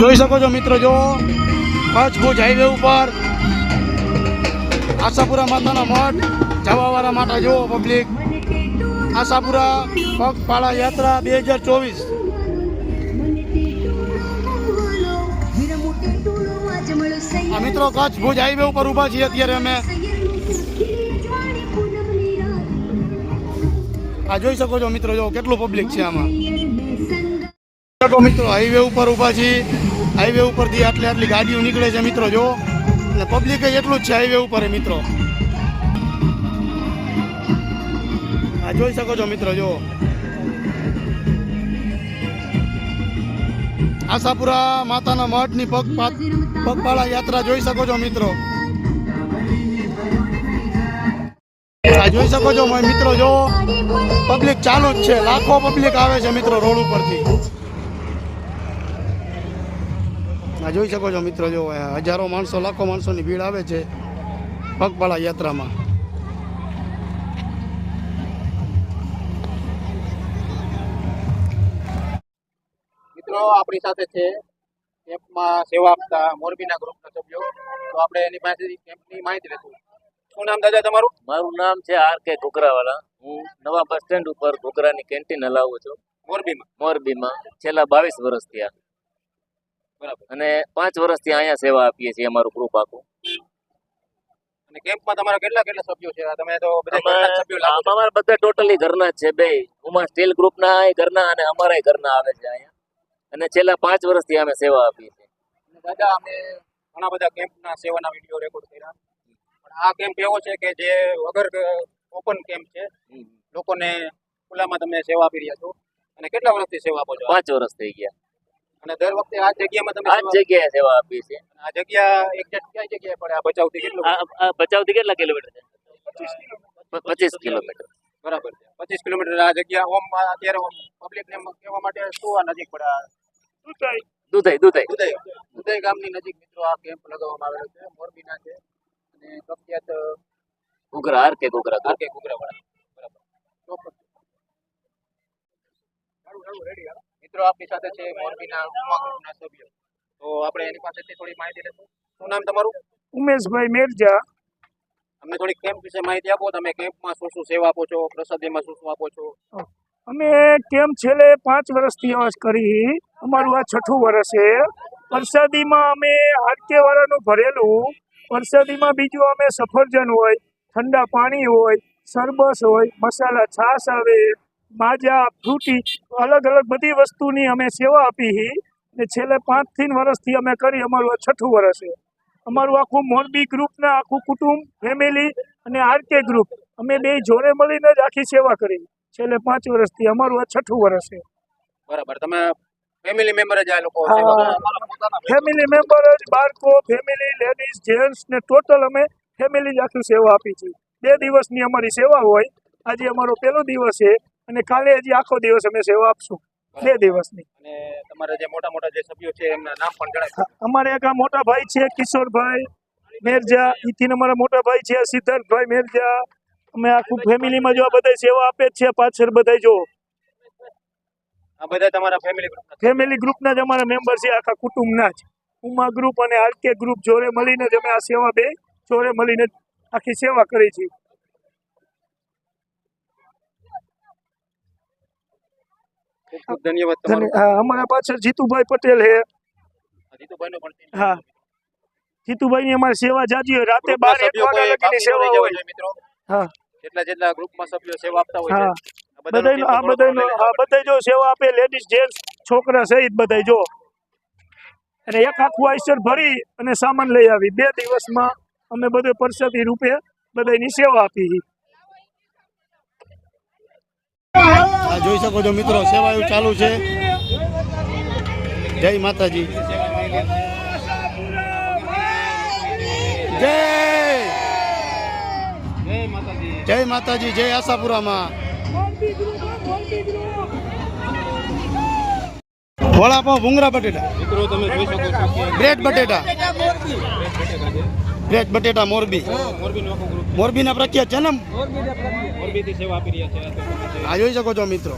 જોઈ શકો છો મિત્રો, જો કચ્છ ભુજ હાઈવે ઉપર આશાપુરા માતાના મઠ, જવાવાળા માટે જુઓ પબ્લિક આશાપુરા પગપાળા યાત્રા બે હજાર ચોવીસ. આ મિત્રો કચ્છ ભુજ હાઈવે ઉપર ઊભા છીએ અત્યારે અમે. આ જોઈ શકો છો મિત્રો, જો કેટલું પબ્લિક છે આમાં. મિત્રો હાઈવે ઉપર ઊભા છીએ. હાઈવે ઉપરથી આટલી આટલી ગાડીઓ નીકળે છે મિત્રો, જો. અને પબ્લિક એટલું જ છે હાઈવે ઉપર મિત્રો. આ જોઈ શકો છો મિત્રો, જો. આશાપુરા માતાના મઠની પગ પગપાળા યાત્રા જોઈ શકો છો મિત્રો. જોઈ શકો છો મિત્રો, જો. પબ્લિક ચાલુ જ છે. લાખો પબ્લિક આવે છે મિત્રો રોડ ઉપરથી. આ જોઈ શકો છો મિત્રો જો હજારો માણસો લાખો માણસોની ભીડ આવે છે પગપાળા યાત્રામાં. મિત્રો આપણી સાથે છે કેમ્પમાં સેવા આપતા મોરબીના ગ્રુપના સભ્યો. તો આપણે એની પાસેથી કેમ્પની માહિતી લેશું શું નામ દાદા તમારું? મારું નામ છે આર કે ઘોઘરાવાળા હું નવા બસ સ્ટેન્ડ ઉપર ઘોઘરાની કેન્ટીન હલાવું છું. મોરબીમાં? મોરબીમાં છેલ્લા બાવીસ વર્ષ થયા. અને પાંચ વર્ષથી અહીંયા સેવા આપીએ છીએ અમારું ગ્રુપ આખું. અને કેમ્પમાં તમારા કેટલા કેટલા સભ્યો છે? આ તમે તો બધા સભ્યો લાગો અમારા બધા ટોટલી ઘરના જ છે બે. ઉમા સ્ટીલ ગ્રુપના ઘરના અને અમારા ઘરના આવે છે અહીંયા. અને છેલ્લા પાંચ વર્ષથી અમે સેવા આપીએ છીએ. અને દાદા અમે ઘણા બધા કેમ્પના સેવાના વીડિયો રેકોર્ડ કર્યા. પણ આ કેમ્પ એવો છે કે જે વગર ઓપન કેમ્પ છે. લોકોને ખુલ્લામાં તમે સેવા આપી રહ્યા છો. અને કેટલા વર્ષથી સેવા આપો છો? પાંચ વર્ષ થઈ ગયા. અને દર વખતે આ જગ્યામાં તમે આ જગ્યાએ સેવા આપીએ છીએ. આ જગ્યા એક્ઝેક્ટ કઈ જગ્યાએ પડે? આ બચાવથી કેટલું આ આ ભચાઉથી કેટલા કિલોમીટર છે? પચીસ કિલોમીટર. બરાબર છે. પચીસ કિલોમીટર. આ જગ્યા ઓમ અત્યારે ઓમ પબ્લિક ને કહેવા માટે શું આ નજીક પડે. દુધાઈ. દુધાઈ દુધાઈ. દુધાઈ. ગામની નજીક મિત્રો આ કેમ્પ લગાવવામાં આવેલો છે. મોરબીના છે. અને પ્રખ્યાત ઘૂઘરા આર કે ઘોઘરા આર કે ઘૂઘરાવાળા. બરાબર. ચોક્કસ. ready હા. મિત્રો આપણી સાથે છે મોરબીના ઉમા ગ્રુપના સભ્યો. તો આપણે એની પાસેથી થોડી માહિતી લેશું. શું નામ તમારું? ઉમેશભાઈ મેરજા. અમને થોડી કેમ્પ વિશે માહિતી આપો. તમે કેમ્પમાં શું શું સેવા આપો છો? પ્રસાદીમાં શું શું આપો છો? અમે કેમ્પ છેલ્લે પાંચ વર્ષથી અવાજ કરી અમારું આ છઠ્ઠું વર્ષ છે. વરસાદીમાં અમે આરકે વાળાનું ભરેલું. વરસાદીમાં બીજું અમે સફરજન હોય ઠંડા પાણી હોય સરબસ હોય મસાલા છાશ આવે. માજા ફ્રૂટી અલગ અલગ બધી વસ્તુની અમે સેવા આપી હી. ને છેલ્લે પાંચથી વર્ષથી અમે કરી અમારું આ છઠ્ઠું વર્ષ છે. અમારું આખું મોરબી ગ્રુપના આખું કુટુંબ ફેમિલી અને આરકે ગ્રુપ અમે બે જોડે મળીને જ આખી સેવા કરી. છેલ્લે પાંચ વર્ષથી અમારું આ છઠ્ઠું વર્ષ છે. બરાબર તમે ફેમિલી મેમ્બર જ આ લોકો ફેમિલી મેમ્બર જ બાળકો ફેમિલી લેડીઝ જેન્ટ્સ ને ટોટલ અમે ફેમિલી જ આખી સેવા આપી છે. બે દિવસની અમારી સેવા હોય. આજે અમારો પહેલો દિવસ છે. અને કાલે હજી આખો દિવસ અમે સેવા આપશું. બે દિવસની. અને તમારા જે મોટા મોટા જે સભ્યો છે એમના નામ પણ જણાવી અમારે એક મોટા ભાઈ છે કિશોરભાઈ મેરજા. ઈથી અમારા મોટા ભાઈ છે સિદ્ધાર્થભાઈ મેરજા. અમે આખું ફેમિલીમાં જો આ બધા સેવા આપે જ છે પાછળ બધા જો. આ બધા તમારા ફેમિલી ગ્રુપ ફેમિલી ગ્રુપના જ અમારા મેમ્બર છે આખા કુટુંબના જ. ઉમા ગ્રુપ અને આરકે ગ્રુપ જોડે મળીને જ અમે આ સેવા બે જોડે મળીને આખી સેવા કરી છે. ખૂબ ધન્યવાદ તમારો. અમારા પાછળ જીતુભાઈ પટેલ હે જીતુભાઈનો પણ હા. જીતુભાઈની અમારી સેવા જાજી હોય. રાતે બાર એક વાગ્યા લગીની સેવા હોય મિત્રો. હા. જેટલા જેટલા ગ્રુપમાં સભ્યો સેવા આપતા હોય છે બધાયનો આ બધાયનો ઘણો આ જો સેવા આપે લેડીઝ જેન્ટ્સ છોકરા સહિત બધાય જો. અને એક આખું આઈસર ભરી અને સામાન લઈ આવી. બે દિવસમાં અમે બધે પરસતી રૂપે બધાયની સેવા આપી છે આ જોઈ શકો છો મિત્રો સેવાયું ચાલુ છે. જય માતાજી. જય. જય માતાજી જય આશાપુરામાં. વડાપાઉં ભૂંગરા બટેટા. મિત્રો તમે જોઈ શકો છો બ્રેડ બટેટા. ગ્રેટ બટેટા મોરબી. મોરબી ના પ્રખ્યાત છે. ને આ જોઈ શકો છો મિત્રો